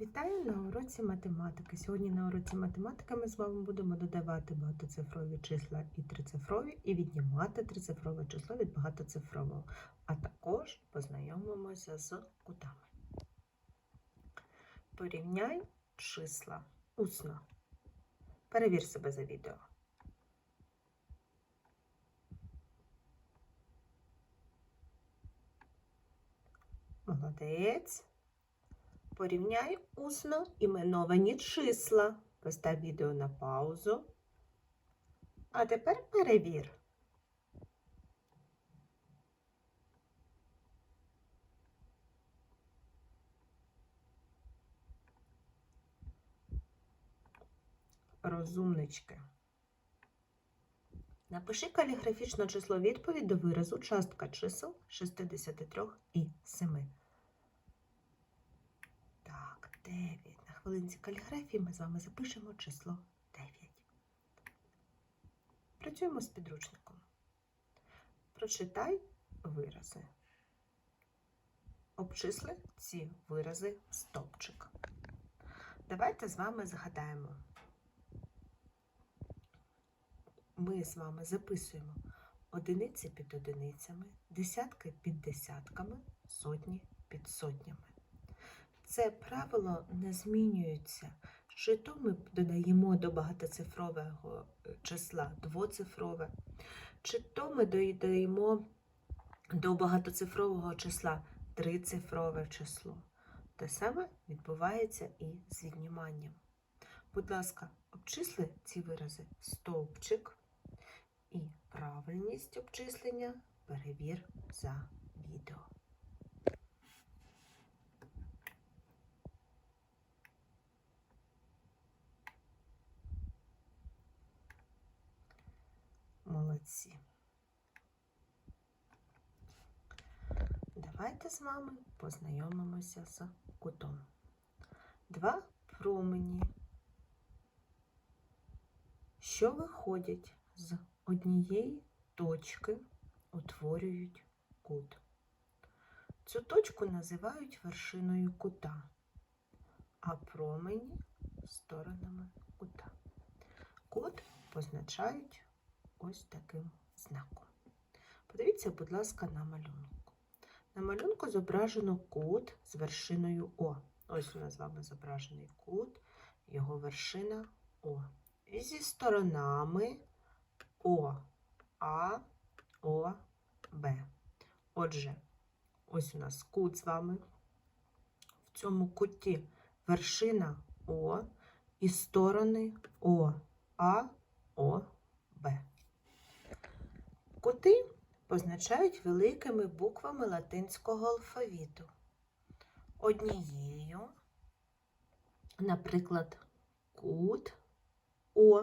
Вітаю на уроці математики. Сьогодні на уроці математики ми з вами будемо додавати багатоцифрові числа і трицифрові, і віднімати трицифрове число від багатоцифрового, а також познайомимося з кутами. Порівняй числа усно. Перевір себе за відео. Молодець. Порівняй усно іменовані числа. Постав відео на паузу. А тепер перевір. Розумнички. Напиши каліграфічне число відповідь до виразу частка чисел 63 і 7. Так, 9. На хвилинці каліграфії ми з вами запишемо число 9. Працюємо з підручником. Прочитай вирази. Обчисли ці вирази в стовпчик. Давайте з вами згадаємо. Ми з вами записуємо одиниці під одиницями, десятки під десятками, сотні під сотнями. Це правило не змінюється. Чи то ми додаємо до багатоцифрового е, числа двоцифрове, чи то ми додаємо до багатоцифрового числа трицифрове число. Те саме відбувається і з відніманням. Будь ласка, обчисли ці вирази стовпчик і правильність обчислення перевір за відео. Молодці. Давайте з вами познайомимося з кутом. Два промені, що виходять з однієї точки, утворюють кут. Цю точку називають вершиною кута, а промені сторонами кута. Кут позначають ось таким знаком. Подивіться, будь ласка, на малюнок. На малюнку зображено кут з вершиною О. Ось у нас з вами зображений кут, його вершина О. І зі сторонами О, А, О, Б. Отже, ось у нас кут з вами. В цьому куті вершина О і сторони О, А, О, Б. Кути позначають великими буквами латинського алфавіту. Однією, наприклад, кут О,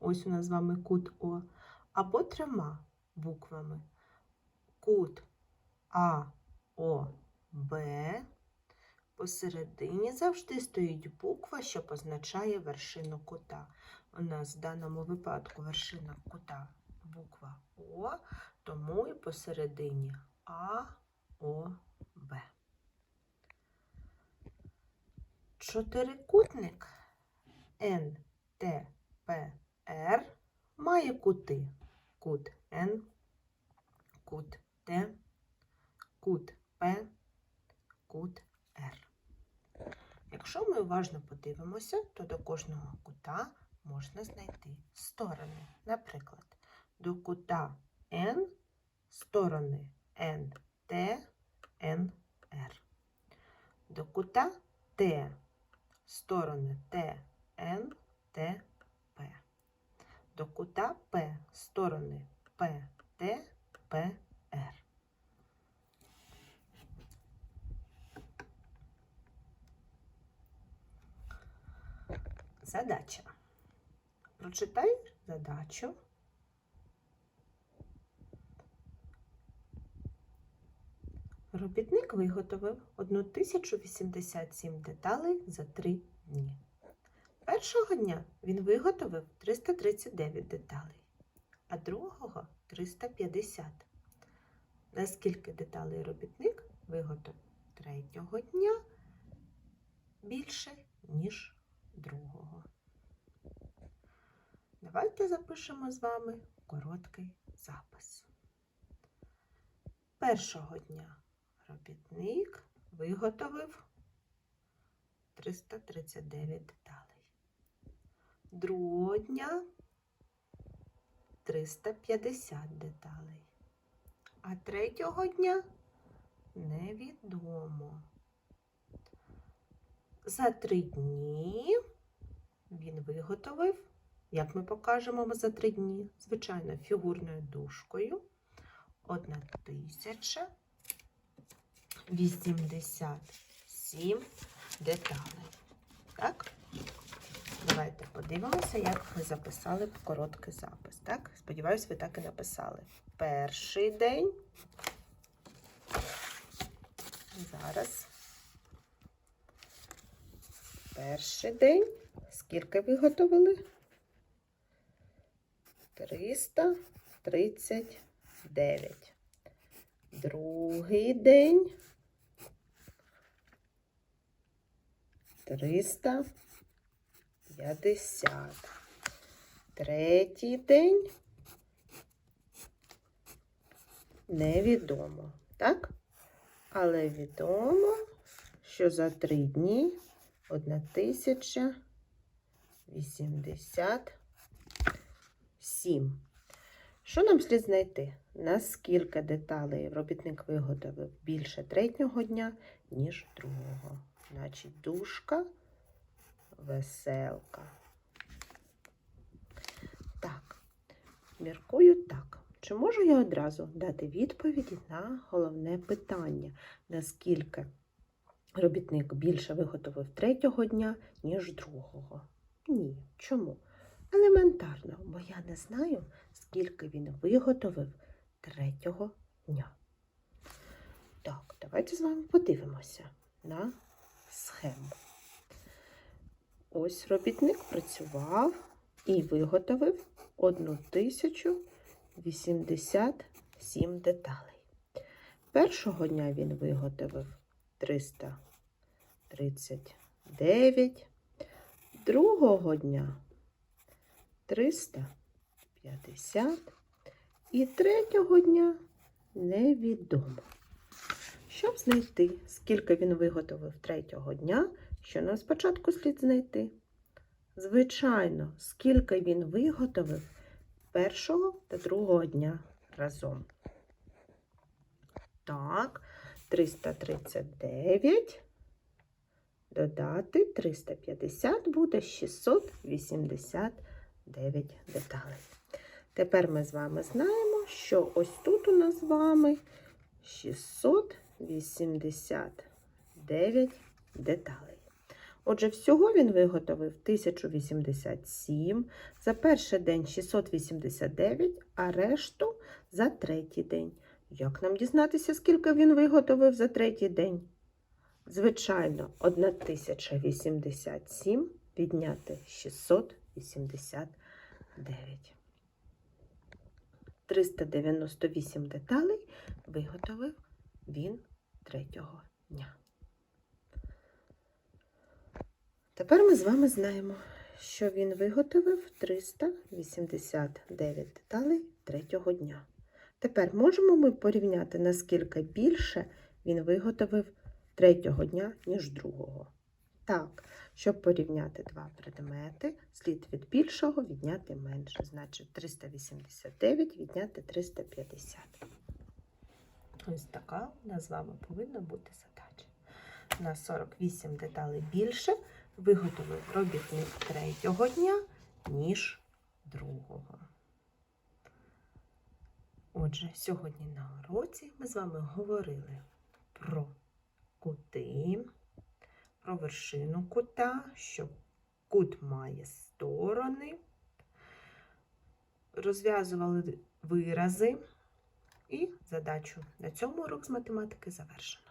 ось у нас з вами кут О, або трьома буквами. Кут А, О, Б. Посередині завжди стоїть буква, що позначає вершину кута. У нас в даному випадку вершина кута буква О, тому і посередині А, О, Б. Чотирикутник Р має кути. Кут Н, кут Т, кут П, кут Р. Якщо ми уважно подивимося, то до кожного кута можна знайти сторони. Наприклад, до кута N сторони NT, NR. До кута Т сторони TN, TP. До кута П сторони PT, PR. Задача. Прочитай задачу. Робітник виготовив 1087 деталей за 3 дні. Першого дня він виготовив 339 деталей, а другого 350. Наскільки деталей робітник виготовив третього дня більше, ніж другого. Давайте запишемо з вами короткий запис. Першого дня робітник виготовив 339 деталей. Другого дня 350 деталей. А третього дня невідомо. За три дні він виготовив, як ми покажемо за три дні, звичайно, фігурною дужкою 1087 деталей. Так? Давайте подивимося, як ми записали короткий запис. Так? Сподіваюсь, ви так і написали. Перший день. Зараз. Перший день. Скільки виготовили? 339. Другий день. 350. Третій день. Невідомо, так? Але відомо, що за три дні 1087. Що нам слід знайти? Наскільки деталей робітник виготовив більше третього дня, ніж другого? Значить, дужка, веселка. Так, міркую так. Чи можу я одразу дати відповіді на головне питання, наскільки робітник більше виготовив третього дня, ніж другого? Ні. Чому? Елементарно, бо я не знаю, скільки він виготовив третього дня. Так, давайте з вами подивимося на схему. Ось робітник працював і виготовив 1087 деталей. Першого дня він виготовив 339, другого дня 350 і третього дня невідомо. Щоб знайти, скільки він виготовив третього дня, що нам спочатку слід знайти? Звичайно, скільки він виготовив першого та другого дня разом. Так, 339 додати 350 буде 689 деталей. Тепер ми з вами знаємо, що ось тут у нас з вами 689 деталей. Отже, всього він виготовив 1087, за перший день 689, а решту за третій день. Як нам дізнатися, скільки він виготовив за третій день? Звичайно, 1087 відняти 689. 398 деталей виготовив він третього дня. Тепер ми з вами знаємо, що він виготовив 389 деталей третього дня. Тепер можемо ми порівняти, наскільки більше він виготовив третього дня, ніж другого. Так, щоб порівняти два предмети, слід від більшого відняти менше. Значить, 389 відняти 350. Ось така у нас з вами повинна бути задача. На 48 деталей більше виготовив робітник третього дня, ніж другого. Отже, сьогодні на уроці ми з вами говорили про кути, про вершину кута, що кут має сторони, розв'язували вирази і задачу на цьому урок з математики завершено.